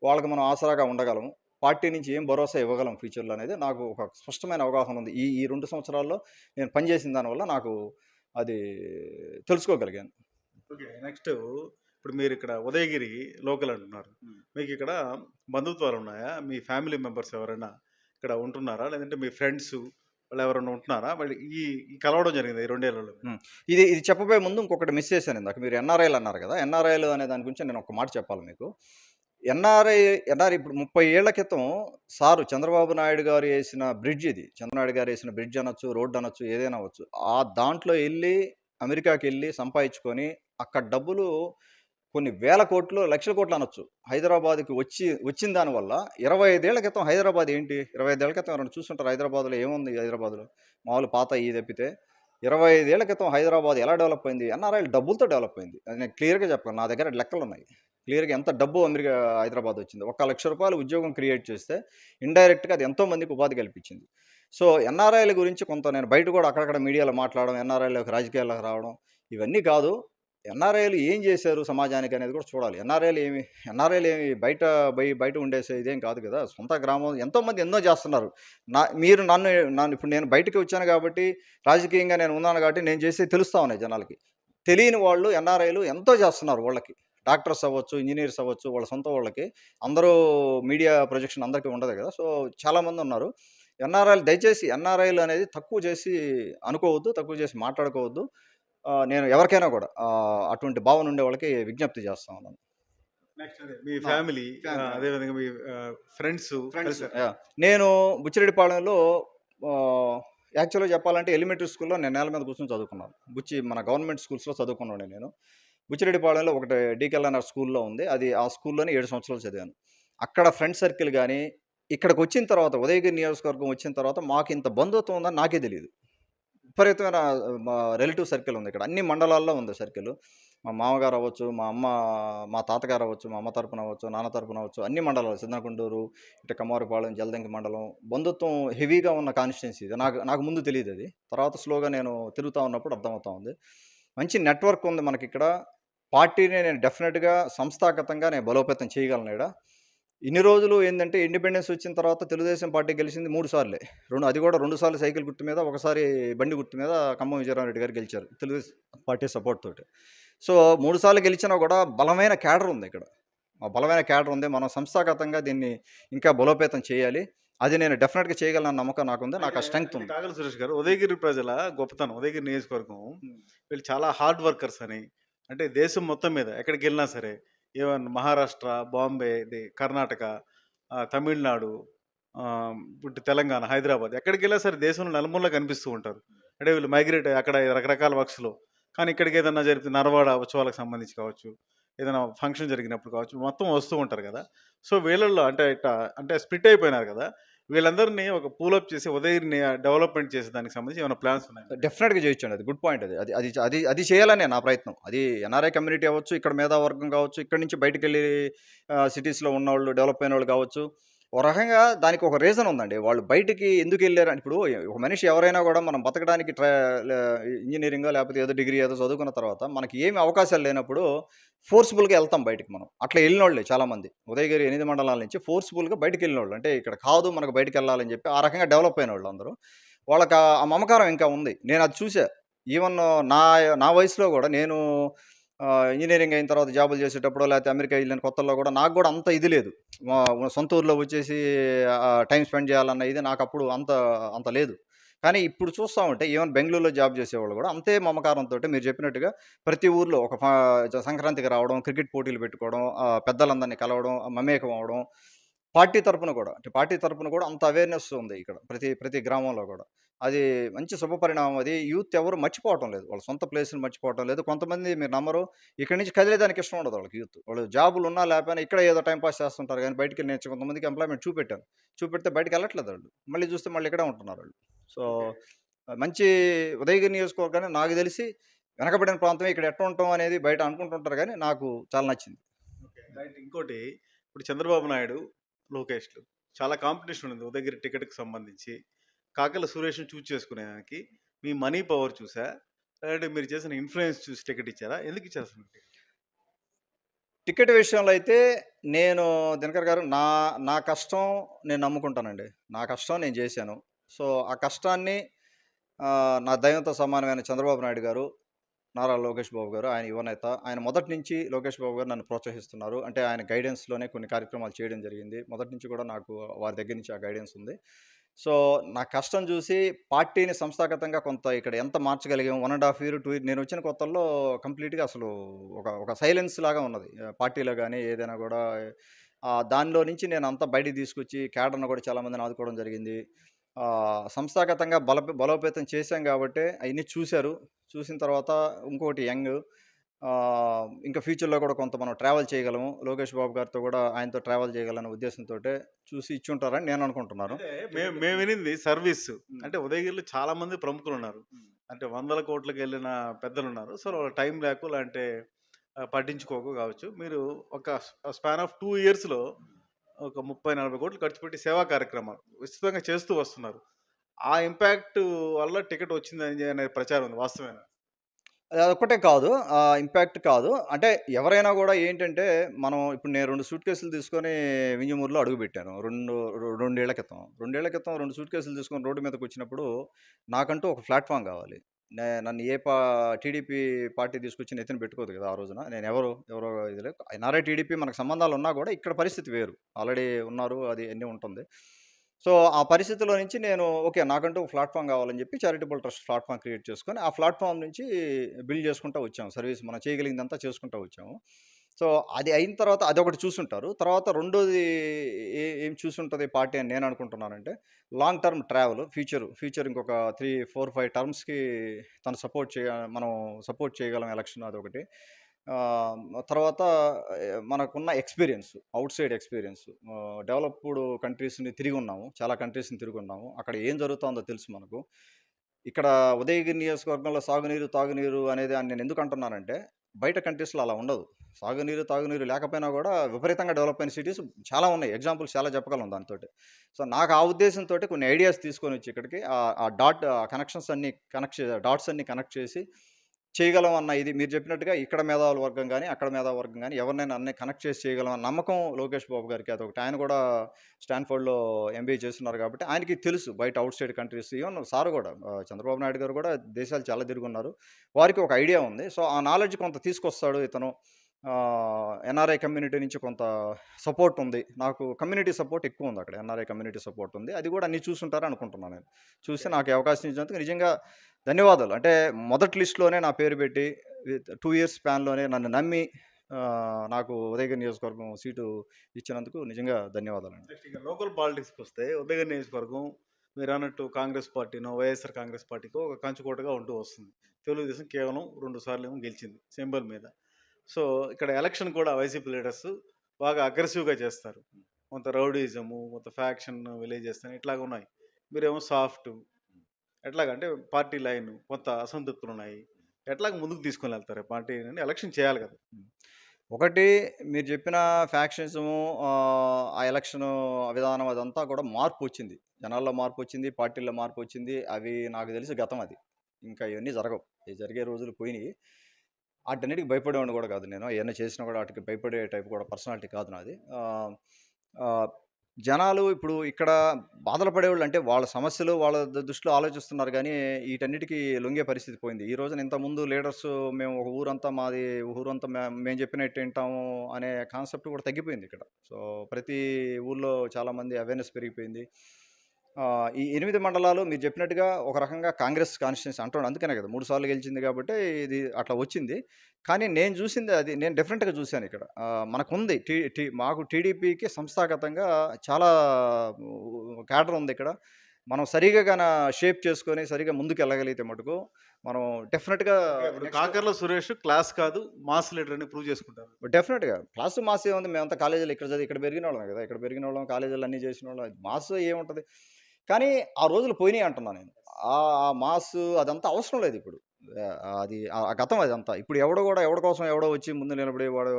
వాళ్ళకి మనం ఆసరాగా ఉండగలము? పార్టీ నుంచి ఏం భరోసా ఇవ్వగలం ఫ్యూచర్లో అనేది నాకు ఒక స్పష్టమైన అవగాహన ఉంది. ఈ ఈ రెండు సంవత్సరాల్లో నేను పనిచేసిన దానివల్ల నాకు అది తెలుసుకోగలిగాను. ఓకే. నెక్స్ట్ ఇప్పుడు మీరు ఇక్కడ ఉదయగిరి లోకల్ అంటున్నారు. మీకు ఇక్కడ బంధుత్వాలు ఉన్నాయా? మీ ఫ్యామిలీ మెంబర్స్ ఎవరైనా ఇక్కడ ఉంటున్నారా? లేదంటే మీ ఫ్రెండ్స్ వాళ్ళు ఎవరైనా ఉంటున్నారా? మళ్ళీ ఈ ఈ కలవడం జరిగింది ఈ రెండేళ్ళలో. ఇది ఇది చెప్పబోయే ముందు ఇంకొకటి మిస్ చేశాను ఇందాక. మీరు ఎన్ఆర్ఐలు అన్నారు కదా? ఎన్ఆర్ఐలు అనే దాని గురించి నేను ఒక మాట చెప్పాలి మీకు. ఎన్ఆర్ఐ ఎన్ఆర్ఐ ఇప్పుడు ముప్పై ఏళ్ళ క్రితం సారు చంద్రబాబు నాయుడు గారు వేసిన బ్రిడ్జ్ ఇది. చంద్రనాయుడు గారు వేసిన బ్రిడ్జ్ అనొచ్చు రోడ్డు అనొచ్చు ఏదైనా అవ్వచ్చు. ఆ దాంట్లో వెళ్ళి అమెరికాకి వెళ్ళి సంపాదించుకొని అక్కడ డబ్బులు కొన్ని వేల కోట్లు లక్షల కోట్లు అనొచ్చు. హైదరాబాద్కి వచ్చి వచ్చిన దానివల్ల ఇరవై ఐదేళ్ళ క్రితం హైదరాబాద్ ఏంటి? ఇరవై ఐదేళ్ళ క్రితం ఎవరైనా చూస్తుంటారు హైదరాబాద్లో ఏముంది హైదరాబాద్లో? మామూలు పాత ఈ తప్పితే. ఇరవై ఐదేళ్ళ క్రితం హైదరాబాద్ ఎలా డెవలప్ అయింది? ఎన్ఆర్ఐలు డబ్బులతో డెవలప్ అయింది. అది నేను క్లియర్గా చెప్పాను నా దగ్గర లెక్కలు ఉన్నాయి క్లియర్గా ఎంత డబ్బు అమెరికా హైదరాబాద్ వచ్చింది? ఒక లక్ష రూపాయలు ఉద్యోగం క్రియేట్ చేస్తే ఇండైరెక్ట్గా అది ఎంతోమందికి ఉపాధి కల్పించింది. సో ఎన్ఆర్ఐల గురించి కొంత నేను బయట కూడా అక్కడక్కడ మీడియాలో మాట్లాడడం ఎన్ఆర్ఐలకు రాజకీయాలకు రావడం ఇవన్నీ కాదు. ఎన్ఆర్ఐలు ఏం చేశారు సమాజానికి అనేది కూడా చూడాలి. ఎన్ఆర్ఐలు ఏమి ఎన్ఆర్ఐలు ఏమి బయట బయ బయట ఉండేసే ఇదేం కాదు కదా. సొంత గ్రామం ఎంతోమంది ఎన్నో చేస్తున్నారు. నా మీరు నన్ను నన్ను ఇప్పుడు నేను బయటకు వచ్చాను కాబట్టి రాజకీయంగా నేను ఉన్నాను కాబట్టి నేను చేసి తెలుస్తా ఉన్నాయి జనాలకి. తెలియని వాళ్ళు ఎన్ఆర్ఐలు ఎంతో చేస్తున్నారు వాళ్ళకి. డాక్టర్స్ అవ్వచ్చు ఇంజనీర్స్ అవ్వచ్చు వాళ్ళ సొంత వాళ్ళకి. అందరూ మీడియా ప్రొజెక్షన్ అందరికీ ఉండదు కదా. సో చాలామంది ఉన్నారు. ఎన్ఆర్ఐలు దయచేసి ఎన్ఆర్ఐలు అనేది తక్కువ చేసి అనుకోవద్దు తక్కువ చేసి మాట్లాడుకోవద్దు. నేను ఎవరికైనా కూడా అటువంటి భావన ఉండే వాళ్ళకి విజ్ఞప్తి చేస్తా ఉన్నాను. మీ ఫ్యామిలీ. అదేవిధంగా మీ ఫ్రెండ్స్. నేను బుచ్చిరెడ్డిపాళెంలో యాక్చువల్గా చెప్పాలంటే ఎలిమెంటరీ స్కూల్లో నేను నేల మీద కూర్చొని చదువుకున్నాను. బుచ్చి మన గవర్నమెంట్ స్కూల్స్లో చదువుకున్నాను నేను. బుచ్చిరెడ్డిపాళెంలో ఒకటి డీకెల్ఎన్ఆర్ స్కూల్లో ఉంది. అది ఆ స్కూల్లోనే ఏడు సంవత్సరాలు చదివాను. అక్కడ ఫ్రెండ్ సర్కిల్ కానీ ఇక్కడికి వచ్చిన తర్వాత ఉదయగిరి నియోజకవర్గం వచ్చిన తర్వాత మాకు ఇంత బంధుత్వం ఉందని నాకే తెలియదు విపరీతమైన రిలేటివ్ సర్కిల్ ఉంది ఇక్కడ. అన్ని మండలాల్లో ఉంది సర్కిల్. మా మామగారు అవ్వచ్చు మా అమ్మ మా తాతగారు అవ్వచ్చు మా అమ్మ తరపున అవ్వచ్చు నాన్న తరపున అవ్వచ్చు అన్ని మండలాలు. సిద్ధనకుండూరు ఇటు కమారిపాలెం జలదంకి మండలం. బంధుత్వం హెవీగా ఉన్న కాన్స్టిట్యున్సీ ఇది. నాకు నాకు ముందు తెలియదు అది. తర్వాత స్లోగా నేను తిరుగుతూ ఉన్నప్పుడు అర్థమవుతా ఉంది. మంచి నెట్వర్క్ ఉంది మనకి ఇక్కడ పార్టీని నేను డెఫినెట్గా సంస్థాగతంగా నేను బలోపేతం చేయగలను ఇక్కడ ఇన్ని రోజులు ఏంటంటే ఇండిపెండెన్స్ వచ్చిన తర్వాత తెలుగుదేశం పార్టీ గెలిచింది మూడు సార్లే. రెండు అది కూడా రెండు సార్లు సైకిల్ గుర్తు మీద ఒకసారి బండి గుర్తు మీద ఖమ్మం విజయరామరెడ్డి గారు గెలిచారు తెలుగుదేశం పార్టీ సపోర్ట్ తోటి. సో మూడు సార్లు గెలిచినా కూడా బలమైన క్యాడర్ ఉంది ఇక్కడ. బలమైన క్యాడర్ ఉంది. మనం సంస్థాగతంగా దీన్ని ఇంకా బలోపేతం చేయాలి. అది నేను డెఫినెట్గా చేయగలన నమ్మకం నాకుంది. నాకు ఆ స్ట్రెంగ్త్ ఉంది. కాగల సురేష్ గారు ఉదయగిరి ప్రజల గొప్పతనం ఉదయగిరి నియోజకవర్గం వీళ్ళు చాలా హార్డ్ వర్కర్స్ అని. అంటే దేశం మొత్తం మీద ఎక్కడికి వెళ్ళినా సరే ఈవెన్ మహారాష్ట్ర బాంబే ఇది కర్ణాటక తమిళనాడు ఇప్పుడు తెలంగాణ హైదరాబాద్ ఎక్కడికి వెళ్ళా సరే దేశంలో నలుమూలలో కనిపిస్తూ ఉంటారు. అంటే వీళ్ళు మైగ్రేట్ అక్కడ రకరకాల వర్క్స్లో కానీ ఇక్కడికి ఏదైనా జరిపితే నరవాడ ఉత్సవాలకు సంబంధించి కావచ్చు ఏదైనా ఫంక్షన్ జరిగినప్పుడు కావచ్చు మొత్తం వస్తూ ఉంటారు కదా. సో వీళ్ళల్లో అంటే ఇట్లా అంటే స్ప్లిట్ అయిపోయినారు కదా. వీళ్ళందరినీ ఒక పూలప్ చేసి ఉదయగిరిని డెవలప్మెంట్ చేసే దానికి సంబంధించి ఏమైనా ప్లాన్స్ ఉన్నాయి? డెఫినెట్గా చేయొచ్చండి అది గుడ్ పాయింట్ అది. అది అది అది అది చేయాలనే నా ప్రయత్నం. అది ఎన్ఆర్ఐ కమ్యూనిటీ అవ్వచ్చు ఇక్కడ మేధావర్గం కావచ్చు ఇక్కడ నుంచి బయటకు వెళ్ళి సిటీస్లో ఉన్నవాళ్ళు డెవలప్ అయిన వాళ్ళు కావచ్చు. ఒక రకంగా దానికి ఒక రీజన్ ఉందండి. వాళ్ళు బయటికి ఎందుకు వెళ్ళారు ఇప్పుడు ఒక మనిషి ఎవరైనా కూడా మనం బతకడానికి ట్రై ఇంజనీరింగ్ లేకపోతే ఏదో డిగ్రీ ఏదో చదువుకున్న తర్వాత మనకి ఏమి అవకాశాలు లేనప్పుడు ఫోర్స్ఫుల్గా వెళ్తాం బయటికి మనం. అట్లా వెళ్ళిన వాళ్ళే చాలామంది ఉదయగిరి ఎనిమిది మండలాల నుంచి ఫోర్స్ఫుల్గా బయటికి వెళ్ళిన వాళ్ళు అంటే ఇక్కడ కాదు మనకు బయటికి వెళ్ళాలని చెప్పి ఆ రకంగా డెవలప్ అయిన వాళ్ళు అందరూ. వాళ్ళకి ఆ- మమకారం ఇంకా ఉంది. నేను అది చూసా ఈవెన్ నా నా వయసులో కూడా నేను ఇంజనీరింగ్ అయిన తర్వాత జాబులు చేసేటప్పుడు లేకపోతే అమెరికా వెళ్ళిన కొత్తలో కూడా నాకు కూడా అంత ఇది లేదు. సొంత ఊర్లో వచ్చేసి టైం స్పెండ్ చేయాలన్న ఇది నాకు అప్పుడు అంత అంత లేదు. కానీ ఇప్పుడు చూస్తూ ఉంటే ఈవెన్ బెంగళూరులో జాబ్ చేసేవాళ్ళు కూడా అంతే మమకారంతో మీరు చెప్పినట్టుగా ప్రతి ఊర్లో ఒక సంక్రాంతికి రావడం క్రికెట్ పోటీలు పెట్టుకోవడం పెద్దలందరినీ కలవడం మమేకం అవడం పార్టీ తరపున కూడా అంటే పార్టీ తరపున కూడా అంత అవేర్నెస్ ఉంది ఇక్కడ ప్రతి ప్రతి గ్రామంలో కూడా. అది మంచి శుభపరిణామం అది యూత్ ఎవరు మర్చిపోవటం లేదు. వాళ్ళ సొంత ప్లేస్ని మర్చిపోవటం లేదు. కొంతమంది మీరు నమ్మరు ఇక్కడి నుంచి కదిలేదానికి ఇష్టం ఉండదు వాళ్ళకి యూత్. వాళ్ళు జాబులు ఉన్నా లేకపోయినా ఇక్కడ ఏదో టైం పాస్ చేస్తుంటారు కానీ బయటికి నేను కొంతమందికి ఎంప్లాయ్మెంట్ చూపెట్టాను. చూపెడితే బయటికి వెళ్ళట్లేదు వాళ్ళు. మళ్ళీ చూస్తే మళ్ళీ ఇక్కడే ఉంటున్నారు వాళ్ళు. సో మంచి ఉదయగిరి నియోజకవర్గాన్ని నాకు తెలిసి వెనకబడిన ప్రాంతం ఇక్కడ ఎట్లా ఉంటాం అనేది బయట అనుకుంటుంటారు కానీ నాకు చాలా నచ్చింది. ఇంకోటి ఇప్పుడు చంద్రబాబు నాయుడు లోకేష్లు. చాలా కాంపిటీషన్ ఉంది ఉదయగిరి టికెట్కి సంబంధించి. కాకల సురేష్ని చూస్ చేసుకునేదానికి మీ మనీ పవర్ చూసా? లేదంటే మీరు చేసిన ఇన్ఫ్లుయెన్స్ చూసి టికెట్ ఇచ్చారా? ఎందుకు ఇచ్చారు అసలు? టికెట్ విషయంలో అయితే నేను దినకర్ గారు నా నా కష్టం నేను నమ్ముకుంటానండి. నా కష్టం నేను చేశాను. సో ఆ కష్టాన్ని నా దైవంతో సమానమైన చంద్రబాబు నాయుడు గారు నారా లోకేష్ బాబు గారు ఆయన యువనేత ఆయన మొదటి నుంచి లోకేష్ బాబు గారు నన్ను ప్రోత్సహిస్తున్నారు. అంటే ఆయన గైడెన్స్లోనే కొన్ని కార్యక్రమాలు చేయడం జరిగింది. మొదటి నుంచి కూడా నాకు వారి దగ్గర నుంచి ఆ గైడెన్స్ ఉంది. సో నా కష్టం చూసి పార్టీని సంస్థాగతంగా కొంత ఇక్కడ ఎంత మార్చగలిగాం? One and half year two year నేను వచ్చిన కొత్తల్లో కంప్లీట్గా అసలు ఒక ఒక సైలెన్స్ లాగా ఉన్నది. పార్టీలో కానీ ఏదైనా కూడా దానిలో నుంచి నేను అంతా బయటికి తీసుకొచ్చి కేడర్ను కూడా చాలామందిని ఆదుకోవడం జరిగింది. సంస్థాగతంగా బల బలోపేతం చేశాం కాబట్టి అవన్నీ చూశారు. చూసిన తర్వాత ఇంకోటి యంగ్ ఇంకా ఫ్యూచర్లో కూడా కొంత మనం ట్రావెల్ చేయగలము. లోకేష్ బాబు గారితో కూడా ఆయనతో ట్రావెల్ చేయగలనే ఉద్దేశంతో చూసి ఇచ్చి ఉంటారని నేను అనుకుంటున్నాను. అంటే మేము మేము వినింది సర్వీస్. అంటే ఉదయగిరిలో చాలా మంది ప్రముఖులు ఉన్నారు అంటే వందల కోట్లకు వెళ్ళిన పెద్దలు ఉన్నారు సో వాళ్ళ టైం లేకు ఆ, పట్టించుకోకు కావచ్చు. మీరు ఒక స్పాన్ ఆఫ్ టూ ఇయర్స్లో ఒక ముప్పై నలభై కోట్లు ఖర్చు పెట్టి సేవా కార్యక్రమాలు విస్తృతంగా చేస్తూ వస్తున్నారు. ఆ ఇంపాక్ట్ వల్ల టికెట్ వచ్చిందని అనే ప్రచారం ఉంది వాస్తవేనా అది ఒక్కటే కాదు. ఇంపాక్ట్ కాదు. అంటే ఎవరైనా కూడా ఏంటంటే మనం ఇప్పుడు నేను రెండు సూట్ కేసులు తీసుకొని వింజమూరులో అడుగుపెట్టాను రెండు రెండేళ్ళ క్రితం. రెండేళ్ళ క్రితం రెండు సూట్ కేసులు తీసుకొని రోడ్డు మీదకి వచ్చినప్పుడు నాకంటూ ఒక ప్లాట్ఫామ్ కావాలి. నన్ను ఏ పా టీడీపీ పార్టీ తీసుకొచ్చి నెత్తిన పెట్టుకోదు కదా ఆ రోజున. నేను ఎవరు ఎవరో ఇది లేదు. ఎన్ఆర్ఐ టీడీపీ మనకు సంబంధాలు ఉన్నా కూడా ఇక్కడ పరిస్థితి వేరు. ఆల్రెడీ ఉన్నారు అది అన్నీ ఉంటుంది. సో ఆ పరిస్థితిలో నుంచి నేను ఓకే నాకంటూ ప్లాట్ఫామ్ కావాలని చెప్పి చారిటబుల్ ట్రస్ట్ ప్లాట్ఫామ్ క్రియేట్ చేసుకొని ఆ ప్లాట్ఫామ్ నుంచి బిల్డ్ చేసుకుంటూ వచ్చాము. సర్వీస్ మనం చేయగలిగిందంతా చేసుకుంటూ వచ్చాము. సో అది అయిన తర్వాత అది ఒకటి చూసుంటారు. తర్వాత రెండోది ఏ ఏం చూసుంటుంది పార్టీ అని నేను అనుకుంటున్నానంటే long term travel future future ఇంకొక త్రీ ఫోర్ ఫైవ్ టర్మ్స్కి తను సపోర్ట్ చేయ మనం సపోర్ట్ చేయగలం ఎలక్షన్ అదొకటి. ఒకటి తర్వాత మనకున్న experience outside experience developed కంట్రీస్ని తిరిగి ఉన్నాము చాలా కంట్రీస్ని తిరిగి ఉన్నాము అక్కడ ఏం జరుగుతుందో తెలుసు మనకు. ఇక్కడ ఉదయగిరి నియోజకవర్గంలో సాగునీరు తాగునీరు అనేది నేను ఎందుకు అంటున్నానంటే బయట కంట్రీస్లో అలా ఉండదు. సాగునీరు తాగునీరు లేకపోయినా కూడా విపరీతంగా డెవలప్ అయిన సిటీస్ చాలా ఉన్నాయి. ఎగ్జాంపుల్స్ చాలా చెప్పగలం దాంతో సో నాకు ఆ ఉద్దేశంతో కొన్ని ఐడియాస్ తీసుకొని వచ్చి ఇక్కడికి ఆ- డాట్ కనెక్షన్స్ అన్ని కనెక్ట్ డాట్స్ అన్ని కనెక్ట్ చేసి చేయగలం అన్న ఇది మీరు చెప్పినట్టుగా ఇక్కడ మేధావుల వర్గం కానీ అక్కడ మేధావు వర్గం కానీ ఎవరినైనా అన్నీ కనెక్ట్ చేసి చేయగలం అన్న నమ్మకం లోకేష్ బాబు గారికి అదొకటి. ఆయన కూడా స్టాన్ఫోర్డ్లో ఎంబీఏ చేస్తున్నారు కాబట్టి ఆయనకి తెలుసు బయట outside countries even sir కూడా చంద్రబాబు నాయుడు గారు కూడా దేశాలు చాలా తిరుగున్నారు. వారికి ఒక ఐడియా ఉంది. సో ఆ నాలెడ్జ్ కొంత తీసుకొస్తాడు ఇతను. ఎన్ఆర్ఐ కమ్యూనిటీ నుంచి కొంత సపోర్ట్ ఉంది. నాకు కమ్యూనిటీ సపోర్ట్ ఎక్కువ ఉంది అక్కడ. ఎన్ఆర్ఐ కమ్యూనిటీ సపోర్ట్ ఉంది. అది కూడా అన్ని చూసుంటారు అనుకుంటున్నాను నేను. చూసి నాకు అవకాశం ఇచ్చినందుకు నిజంగా ధన్యవాదాలు. అంటే మొదటి లిస్ట్లోనే నా పేరు పెట్టి టూ ఇయర్స్ స్పాన్లోనే నన్ను నమ్మి నాకు ఉదయగిరి నియోజకవర్గం సీటు ఇచ్చినందుకు నిజంగా ధన్యవాదాలు అండి. లోకల్ పాలిటిక్స్కి వస్తే ఉదయగిరి నియోజకవర్గం మీరు అన్నట్టు కాంగ్రెస్ పార్టీనో వైఎస్ఆర్ కాంగ్రెస్ పార్టీకో ఒక కంచుకోటగా ఉంటూ వస్తుంది. తెలుగుదేశం కేవలం రెండు సార్లు ఏమో గెలిచింది సింబల్ మీద. సో ఇక్కడ ఎలక్షన్ కూడా వైసీపీ లీడర్స్ బాగా అగ్రెసివ్గా చేస్తారు. కొంత రౌడీజము కొంత ఫ్యాక్షన్ విలేజ్ చేస్తాను ఇట్లాగ ఉన్నాయి. మీరేమో సాఫ్ట్ ఎట్లాగంటే పార్టీ లైన్ కొంత అసంతృప్తులు ఉన్నాయి ఎట్లాగ ముందుకు తీసుకొని వెళ్తారు పార్టీ ఎలక్షన్ చేయాలి కదా. ఒకటి మీరు చెప్పిన ఫ్యాక్షనిజము ఆ ఎలక్షన్ విధానం అదంతా కూడా మార్పు వచ్చింది. జనాల్లో మార్పు వచ్చింది పార్టీల్లో మార్పు వచ్చింది. అవి నాకు తెలిసి గతం అది. ఇంకా ఇవన్నీ జరగవు. ఇవి జరిగే రోజులు పోయినాయి. వాటన్నిటికి భయపడేవాడిని కూడా కాదు నేను. ఏమైనా చేసినా కూడా వాటికి భయపడే టైప్ కూడా పర్సనాలిటీ కాదు నాది. జనాలు ఇప్పుడు ఇక్కడ బాధలు పడేవాళ్ళు అంటే వాళ్ళ సమస్యలు వాళ్ళ దృష్టిలో ఆలోచిస్తున్నారు కానీ వీటన్నిటికీ లొంగే పరిస్థితి పోయింది. ఈ రోజున ఇంతకుముందు లీడర్స్ మేము ఒక ఊరంతా మాది ఊరంతా మేము చెప్పినట్టు వింటాము అనే కాన్సెప్ట్ కూడా తగ్గిపోయింది ఇక్కడ. సో ప్రతి ఊళ్ళో చాలామంది అవేర్నెస్ పెరిగిపోయింది. ఈ ఎనిమిది మండలాలు మీరు చెప్పినట్టుగా ఒక రకంగా కాంగ్రెస్ కాన్స్టిట్యూన్సీ అంటున్నాడు. అందుకనే కదా మూడు సార్లు గెలిచింది కాబట్టి ఇది అట్లా వచ్చింది. కానీ నేను చూసింది అది నేను డిఫరెంట్గా చూశాను ఇక్కడ. మనకుంది టీ టీ మాకు టీడీపీకి సంస్థాగతంగా చాలా క్యాడర్ ఉంది ఇక్కడ. మనం సరిగా గాన షేప్ చేసుకొని సరిగా ముందుకు వెళ్ళగలిగితే మటుకు మనం డెఫినెట్గా ఇప్పుడు కాకర్ల సురేష్ క్లాస్ కాదు మాస్ లీడర్ అని ప్రూవ్ చేసుకుంటారు. డెఫినెట్గా క్లాస్ మాస్ ఏముంది? మేమంతా కాలేజీలో ఇక్కడ చదివి ఇక్కడ పెరిగిన వాళ్ళం కదా. ఇక్కడ పెరిగిన వాళ్ళం కాలేజీలు అన్నీ చేసిన వాళ్ళం మాస్ ఏముంటుంది? కానీ ఆ రోజులు పోయినాయి అంటున్నాను నేను. ఆ మాస్ అదంతా అవసరం లేదు ఇప్పుడు. అది ఆ గతం అదంతా. ఇప్పుడు ఎవడో కూడా ఎవడి కోసం ఎవడో వచ్చి ముందు నిలబడి వాడు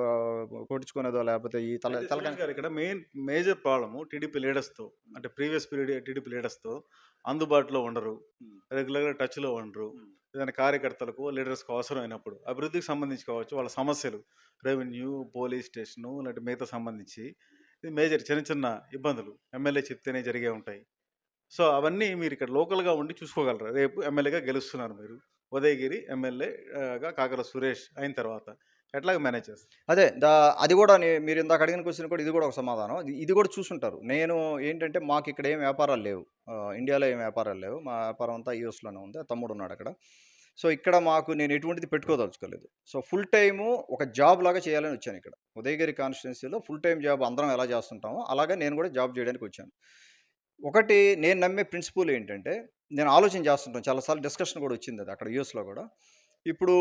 కొట్టించుకునేదో లేకపోతే ఈ తల తలకాయ ఇక్కడ మెయిన్ మేజర్ ప్రాబ్లము టీడీపీ లీడర్స్తో అంటే ప్రీవియస్ పీరియడ్ టీడీపీ లీడర్స్తో అందుబాటులో ఉండరు. రెగ్యులర్గా టచ్లో ఉండరు. ఏదైనా కార్యకర్తలకు లీడర్స్కి అవసరం అయినప్పుడు అభివృద్ధికి సంబంధించి కావచ్చు వాళ్ళ సమస్యలు రెవెన్యూ పోలీస్ స్టేషను ఇలాంటి మిగతా సంబంధించి ఇది మేజర్ చిన్న చిన్న ఇబ్బందులు. ఎమ్మెల్యే చెప్తేనే జరిగే ఉంటాయి. సో అవన్నీ మీరు ఇక్కడ లోకల్గా ఉండి చూసుకోగలరు? రేపు ఎమ్మెల్యేగా గెలుస్తున్నారు మీరు. ఉదయగిరి ఎమ్మెల్యేగా కాకర సురేష్ అయిన తర్వాత ఎట్లాగ మేనేజ్ చేస్తారు? అదే దా అది కూడా నే- మీరు ఇందాక అడిగిన క్వశ్చన్ కూడా ఇది కూడా ఒక సమాధానం. ఇది- కూడా చూసుంటారు. నేను ఏంటంటే మాకు ఇక్కడ ఏం వ్యాపారాలు లేవు. ఇండియాలో ఏం వ్యాపారాలు లేవు. మా వ్యాపారం అంతా యూఎస్లోనే ఉంది. తమ్ముడు ఉన్నాడు అక్కడ. సో ఇక్కడ మాకు నేను ఎటువంటిది పెట్టుకోదలుచుకోలేదు. సో ఫుల్ టైము ఒక జాబ్ లాగా చేయాలని వచ్చాను ఇక్కడ. ఉదయగిరి కాన్స్టిట్యున్సీలో ఫుల్ టైం జాబ్ అందరం ఎలా చేస్తుంటామో అలాగే నేను కూడా జాబ్ చేయడానికి వచ్చాను. ఒకటి నేను నమ్మే ప్రిన్సిపల్ ఏంటంటే నేను ఆలోచన చేస్తుంటాను. చాలాసార్లు డిస్కషన్ కూడా వచ్చింది అది అక్కడ యూఎస్లో కూడా. ఇప్పుడు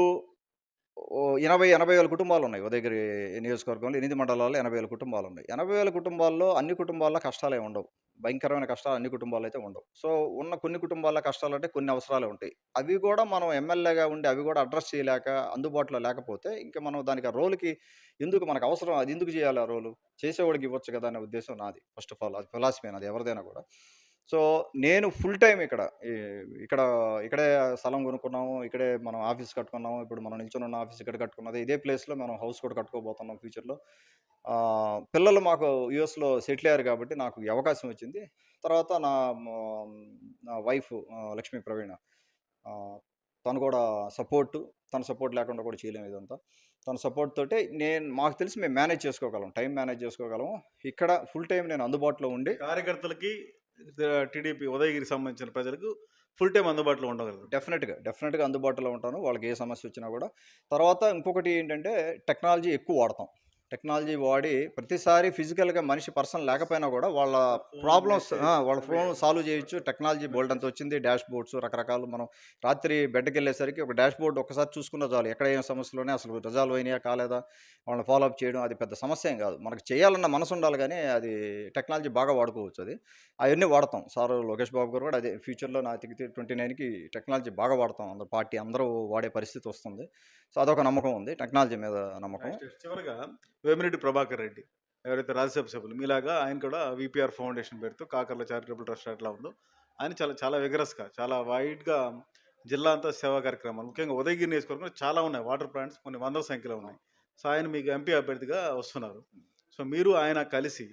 ఓ ఎనభై ఎనభై వేల కుటుంబాలు ఉన్నాయి ఉదయగిరి నియోజకవర్గంలో ఎనిమిది మండలాల్లో ఎనభై వేల కుటుంబాలు ఉన్నాయి ఎనభై వేల కుటుంబాల్లో అన్ని కుటుంబాల్లో కష్టాలే ఉండవు. భయంకరమైన కష్టాలు అన్ని కుటుంబాలు అయితే ఉండవు. సో ఉన్న కొన్ని కుటుంబాల కష్టాలు అంటే కొన్ని అవసరాలు ఉంటాయి. అవి కూడా మనం ఎమ్మెల్యేగా ఉండి అవి కూడా అడ్రస్ చేయలేక అందుబాటులో లేకపోతే ఇంకా మనం దానికి ఆ రోల్కి ఎందుకు మనకు అవసరం? అది ఎందుకు చేయాలి ఆ రోలు? చేసేవాడికి ఇవ్వచ్చు కదా అనే ఉద్దేశం నాది. ఫస్ట్ ఆఫ్ ఆల్ అది ఫిలాసఫీ నాది ఎవరిదైనా కూడా. సో నేను ఫుల్ టైం ఇక్కడ ఇక్కడ ఇక్కడే స్థలం కొనుక్కున్నాము ఇక్కడే మనం ఆఫీస్ కట్టుకున్నాము ఇప్పుడు మనం నిల్చొని ఉన్న ఆఫీస్ ఇక్కడ కట్టుకున్నది. ఇదే ప్లేస్లో మనం హౌస్ కూడా కట్టుకోబోతున్నాం ఫ్యూచర్లో. పిల్లలు మాకు యూఎస్లో సెటిల్ అయ్యారు కాబట్టి నాకు అవకాశం వచ్చింది. తర్వాత నా నా వైఫ్ లక్ష్మీ ప్రవీణ తను కూడా సపోర్టు తన సపోర్ట్ లేకుండా కూడా చేయలేము ఇదంతా. తన సపోర్ట్ తోటే నేను మాకు తెలిసి మేము మేనేజ్ చేసుకోగలం టైం మేనేజ్ చేసుకోగలము. ఇక్కడ ఫుల్ టైం నేను అందుబాటులో ఉండి కార్యకర్తలకి టీడీపీ ఉదయగిరి సంబంధించిన ప్రజలకు ఫుల్ టైం అందుబాటులో ఉండగలరు డెఫినెట్గా డెఫినెట్గా అందుబాటులో ఉంటాను. వాళ్ళకి ఏ సమస్య వచ్చినా కూడా. తర్వాత ఇంకొకటి ఏంటంటే టెక్నాలజీ ఎక్కువ వాడతాం. టెక్నాలజీ వాడి ప్రతిసారి ఫిజికల్గా మనిషి పర్సన్ లేకపోయినా కూడా వాళ్ళ ప్రాబ్లమ్స్ వాళ్ళ ఫోన్ సాల్వ్ చేయొచ్చు. టెక్నాలజీ బోల్డ్ అంత వచ్చింది. డాష్ బోర్డ్స్ రకరకాలు మనం రాత్రి బెడ్కి వెళ్ళేసరికి ఒక డాష్ బోర్డ్ ఒకసారి చూసుకున్న చాలు. ఎక్కడ ఏం సమస్యలునే అసలు రిజాల్వ్ అయినాయా కాలేదా? వాళ్ళని ఫాలో అప్ చేయడం అది పెద్ద సమస్య ఏం కాదు. మనకు చేయాలన్న మనసు ఉండాలి కానీ అది టెక్నాలజీ బాగా వాడుకోవచ్చు అది. అవన్నీ వాడతాం. సార్ లోకేష్ బాబు గారు కూడా అదే ఫ్యూచర్లో నా తిరిగి ట్వంటీ నైన్కి టెక్నాలజీ బాగా వాడతాం. అందరు పార్టీ అందరూ వాడే పరిస్థితి వస్తుంది. సో అదొక నమ్మకం ఉంది. టెక్నాలజీ మీద నమ్మకం. చివరిగా వేమిరెడ్డి ప్రభాకర్ రెడ్డి ఎవరైతే రాజ్యసభ సభ్యులు మీలాగా ఆయన కూడా విపిఆర్ ఫౌండేషన్ పేరుతో కాకర్ల చారిటబుల్ ట్రస్ట్ ఎట్లా ఉందో. ఆయన చాలా చాలా విగరస్గా చాలా వైడ్గా జిల్లా అంతా సేవా కార్యక్రమాలు ముఖ్యంగా ఉదయగిరి నియోజకవర్గంలో చాలా ఉన్నాయి. వాటర్ ప్లాంట్స్ కొన్ని వందల సంఖ్యలో ఉన్నాయి. సో ఆయన మీకు ఎంపీ అభ్యర్థిగా వస్తున్నారు. సో మీరు ఆయన కలిసి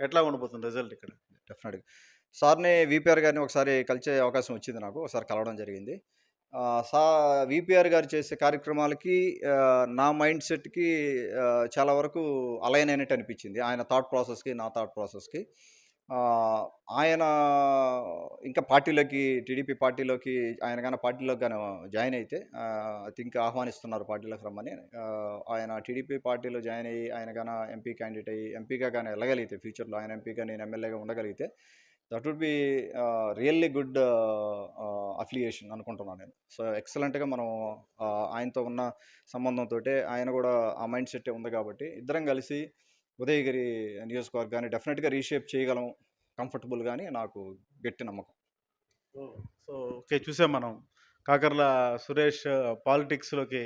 ఎట్లా ఉండబోతుంది రిజల్ట్ ఇక్కడ? డెఫినెట్గా సార్ని విపిఆర్ గారిని ఒకసారి కలిసే అవకాశం వచ్చింది నాకు. ఒకసారి కలవడం జరిగింది. సా విపిఆర్ గారు చేసే కార్యక్రమాలకి నా మైండ్ సెట్కి చాలా వరకు అలైన్ అయినట్టు అనిపించింది. ఆయన థాట్ ప్రాసెస్కి నా థాట్ ప్రాసెస్కి. ఆయన ఇంకా పార్టీలోకి టీడీపీ పార్టీలోకి ఆయన కానీ పార్టీలోకి కానీ జాయిన్ అయితే ఐ థింక్ ఆహ్వానిస్తున్నారు పార్టీలోకి రమ్మని. ఆయన టీడీపీ పార్టీలో జాయిన్ అయ్యి ఆయన కానీ ఎంపీ క్యాండిడేట్ అయ్యి ఎంపీగా కానీ వెళ్ళగలిగితే ఫ్యూచర్లో ఆయన ఎంపీగా నేను ఎమ్మెల్యేగా ఉండగలిగితే that would be really good affiliation అనుకుంటున్నాను నేను. సో ఎక్సలెంట్గా మనం ఆయనతో ఉన్న సంబంధంతో ఆయన కూడా ఆ మైండ్ సెట్ ఉంది కాబట్టి ఇద్దరం కలిసి ఉదయగిరి నియోజకవర్గాన్ని డెఫినెట్గా రీషేప్ చేయగలం కంఫర్టబుల్ కానీ నాకు గట్టి నమ్మకం. సో ఓకే చూసాం మనం కాకర్ల సురేష్ పాలిటిక్స్లోకి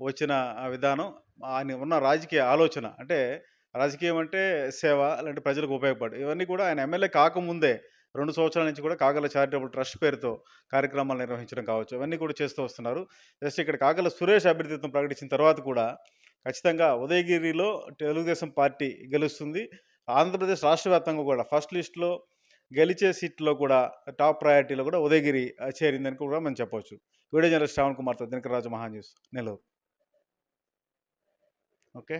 వచ్చిన విధానం ఆయన ఉన్న రాజకీయ ఆలోచన. అంటే రాజకీయం అంటే సేవ అలాంటి ప్రజలకు ఉపయోగపడు ఇవన్నీ కూడా ఆయన ఎమ్మెల్యే కాకముందే రెండు సంవత్సరాల నుంచి కూడా కాకల చారిటబుల్ ట్రస్ట్ పేరుతో కార్యక్రమాలు నిర్వహించడం కావచ్చు ఇవన్నీ కూడా చేస్తూ వస్తున్నారు. జస్ట్ ఇక్కడ కాకల సురేష్ అభ్యర్థిత్వం ప్రకటించిన తర్వాత కూడా ఖచ్చితంగా ఉదయగిరిలో తెలుగుదేశం పార్టీ గెలుస్తుంది. ఆంధ్రప్రదేశ్ రాష్ట్ర వ్యాప్తంగా కూడా ఫస్ట్ లిస్ట్లో గెలిచే సీట్లో కూడా టాప్ ప్రయారిటీలో కూడా ఉదయగిరి చేరిందని కూడా మనం చెప్పవచ్చు వీడియో జర్నలిస్ట్ శ్రావణ్ కుమార్తో దినకరాజు మహాన్ న్యూస్ నెల్లూరు. ఓకే.